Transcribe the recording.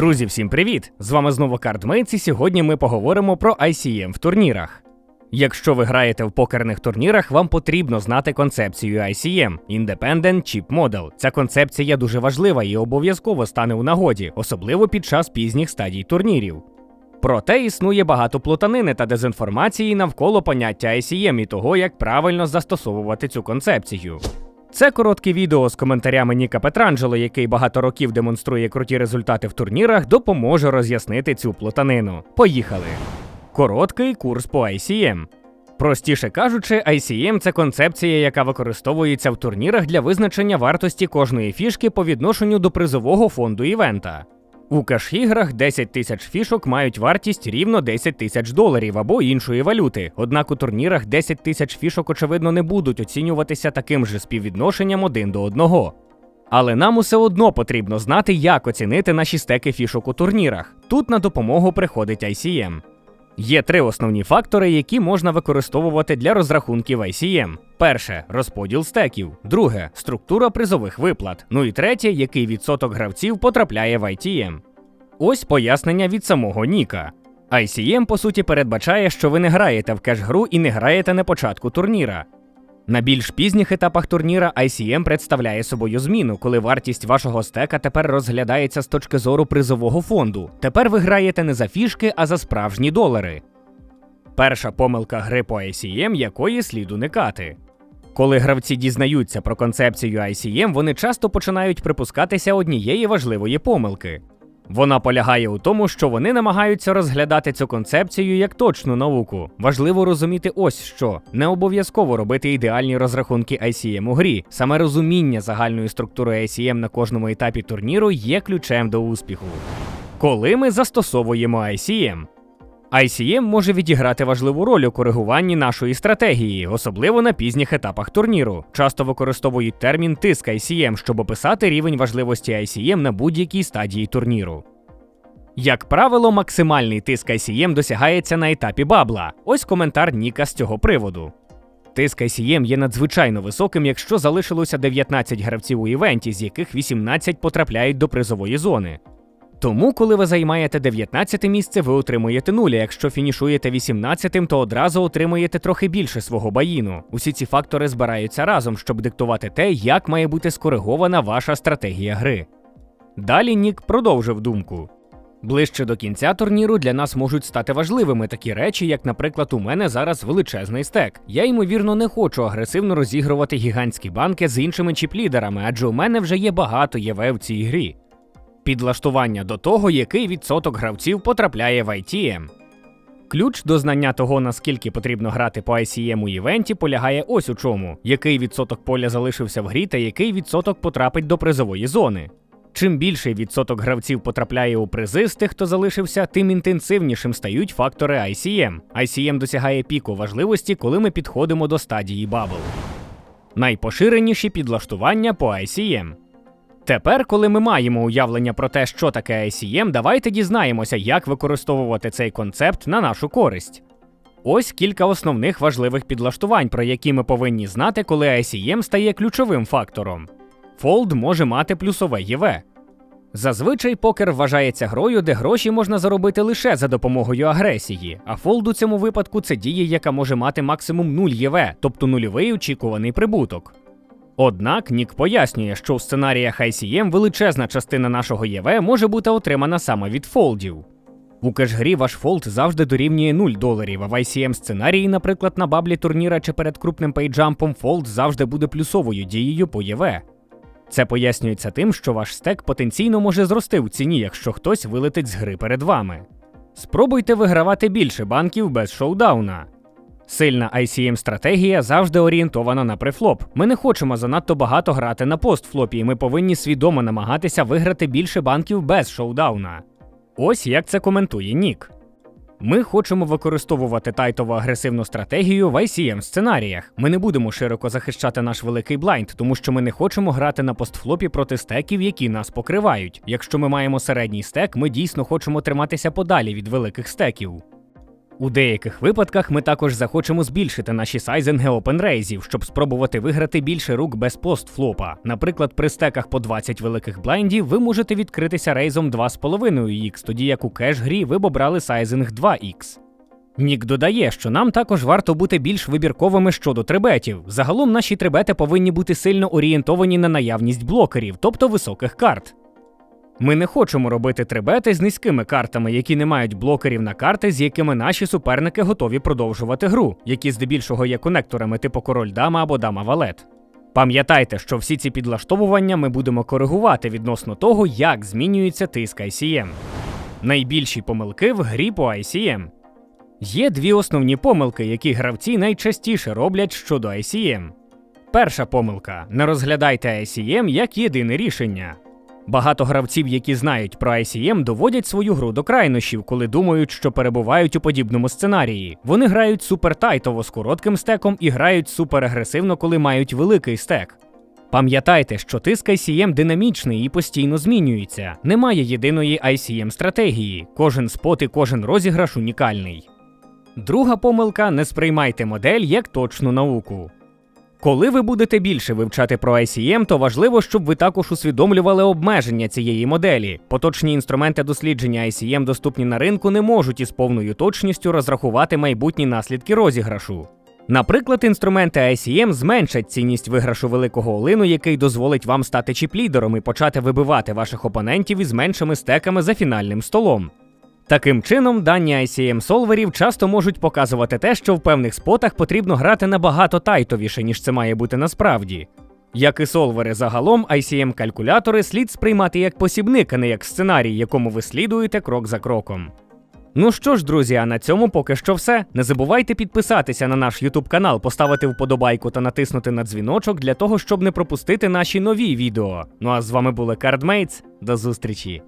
Друзі, всім привіт! З вами знову Кардмейтс, і сьогодні ми поговоримо про ICM в турнірах. Якщо ви граєте в покерних турнірах, вам потрібно знати концепцію ICM – Independent Chip Model. Ця концепція дуже важлива і обов'язково стане у нагоді, особливо під час пізніх стадій турнірів. Проте існує багато плутанини та дезінформації навколо поняття ICM і того, як правильно застосовувати цю концепцію. Це коротке відео з коментарями Ніка Петранджело, який багато років демонструє круті результати в турнірах, допоможе роз'яснити цю плутанину. Поїхали! Короткий курс по ICM. Простіше кажучи, ICM це концепція, яка використовується в турнірах для визначення вартості кожної фішки по відношенню до призового фонду івента. У кеш-іграх 10 тисяч фішок мають вартість рівно 10 тисяч доларів або іншої валюти. Однак у турнірах 10 тисяч фішок, очевидно, не будуть оцінюватися таким же співвідношенням один до одного. Але нам усе одно потрібно знати, як оцінити наші стеки фішок у турнірах. Тут на допомогу приходить ICM. Є три основні фактори, які можна використовувати для розрахунків ICM. Перше розподіл стеків, друге структура призових виплат. Ну і третє, який відсоток гравців потрапляє в ITM. Ось пояснення від самого Ніка. ICM, по суті, передбачає, що ви не граєте в кеш-гру і не граєте на початку турніра. На більш пізніх етапах турніра ICM представляє собою зміну, коли вартість вашого стека тепер розглядається з точки зору призового фонду. Тепер ви граєте не за фішки, а за справжні долари. Перша помилка гри по ICM, якої слід уникати. Коли гравці дізнаються про концепцію ICM, вони часто починають припускатися однієї важливої помилки. Вона полягає у тому, що вони намагаються розглядати цю концепцію як точну науку. Важливо розуміти ось що не обов'язково робити ідеальні розрахунки ICM у грі. Саме розуміння загальної структури ICM на кожному етапі турніру є ключем до успіху. Коли ми застосовуємо ICM? ICM може відіграти важливу роль у коригуванні нашої стратегії, особливо на пізніх етапах турніру. Часто використовують термін тиск ICM, щоб описати рівень важливості ICM на будь-якій стадії турніру. Як правило, максимальний тиск ICM досягається на етапі бабла. Ось коментар Ніка з цього приводу. Тиск ICM є надзвичайно високим, якщо залишилося 19 гравців у івенті, з яких 18 потрапляють до призової зони. Тому, коли ви займаєте 19 місце, ви отримуєте нуль. а Якщо фінішуєте 18, то одразу отримуєте трохи більше свого баїну. Усі ці фактори збираються разом, щоб диктувати те, як має бути скоригована ваша стратегія гри. Далі Нік продовжив думку. Ближче до кінця турніру для нас можуть стати важливими такі речі, як, наприклад, у мене зараз величезний стек. Я ймовірно не хочу агресивно розігрувати гігантські банки з іншими чіплідерами, адже у мене вже є багато ЄВ в цій грі підлаштування до того, який відсоток гравців потрапляє в ITM. Ключ до знання того, наскільки потрібно грати по ICM у івенті, полягає ось у чому: який відсоток поля залишився в грі та який відсоток потрапить до призової зони. Чим більший відсоток гравців потрапляє у призи з тих, хто залишився, тим інтенсивнішим стають фактори ICM. ICM досягає піку важливості, коли ми підходимо до стадії бабл. Найпоширеніші підлаштування по ICM. Тепер, коли ми маємо уявлення про те, що таке ICM, давайте дізнаємося, як використовувати цей концепт на нашу користь. Ось кілька основних важливих підлаштувань, про які ми повинні знати, коли ICM стає ключовим фактором. Фолд може мати плюсове ЄВ. Зазвичай покер вважається грою, де гроші можна заробити лише за допомогою агресії, а фолд у цьому випадку це дія, яка може мати максимум 0 ЄВ, тобто нульовий очікуваний прибуток. Однак Нік пояснює, що в сценаріях ICM величезна частина нашого ЄВ може бути отримана саме від фолдів. У кешгрі ваш фолд завжди дорівнює 0 доларів, а в ICM сценарії, наприклад, на баблі турніра чи перед крупним пейджампом, фолд завжди буде плюсовою дією по ЄВ. Це пояснюється тим, що ваш стек потенційно може зрости в ціні, якщо хтось вилетить з гри перед вами. Спробуйте вигравати більше банків без шоудауна. Сильна ICM стратегія завжди орієнтована на префлоп. Ми не хочемо занадто багато грати на постфлопі, і ми повинні свідомо намагатися виграти більше банків без шоудауна. Ось як це коментує Нік. Ми хочемо використовувати тайтову агресивну стратегію в ICM сценаріях. Ми не будемо широко захищати наш великий блайнд, тому що ми не хочемо грати на постфлопі проти стеків, які нас покривають. Якщо ми маємо середній стек, ми дійсно хочемо триматися подалі від великих стеків. У деяких випадках ми також захочемо збільшити наші сайзинги опенрейзів, щоб спробувати виграти більше рук без постфлопа. Наприклад, при стеках по 20 великих блайндів ви можете відкритися рейзом 2,5х, тоді як у кеш грі ви б обрали сайзинг 2х. Нік додає, що нам також варто бути більш вибірковими щодо трибетів. Загалом наші трибети повинні бути сильно орієнтовані на наявність блокерів, тобто високих карт. Ми не хочемо робити трибети з низькими картами, які не мають блокерів на карти, з якими наші суперники готові продовжувати гру, які здебільшого є конекторами типу король дама або дама валет. Пам'ятайте, що всі ці підлаштовування ми будемо коригувати відносно того, як змінюється тиск ICM. Найбільші помилки в грі по ICM. Є дві основні помилки, які гравці найчастіше роблять щодо ICM. Перша помилка: не розглядайте ICM як єдине рішення. Багато гравців, які знають про ICM, доводять свою гру до крайнощів, коли думають, що перебувають у подібному сценарії. Вони грають супертайтово з коротким стеком і грають суперагресивно, коли мають великий стек. Пам'ятайте, що тиск ICM динамічний і постійно змінюється. Немає єдиної ICM стратегії. Кожен спот і кожен розіграш унікальний. Друга помилка не сприймайте модель як точну науку. Коли ви будете більше вивчати про ICM, то важливо, щоб ви також усвідомлювали обмеження цієї моделі. Поточні інструменти дослідження ICM, доступні на ринку, не можуть із повною точністю розрахувати майбутні наслідки розіграшу. Наприклад, інструменти ICM зменшать цінність виграшу великого олину, який дозволить вам стати чіп-лідером і почати вибивати ваших опонентів із меншими стеками за фінальним столом. Таким чином, дані ICM солверів часто можуть показувати те, що в певних спотах потрібно грати набагато тайтовіше, ніж це має бути насправді. Як і солвери загалом, ICM-калькулятори слід сприймати як посібник, а не як сценарій, якому ви слідуєте крок за кроком. Ну що ж, друзі, а на цьому поки що все. Не забувайте підписатися на наш YouTube канал, поставити вподобайку та натиснути на дзвіночок для того, щоб не пропустити наші нові відео. Ну а з вами були Cardmates. До зустрічі!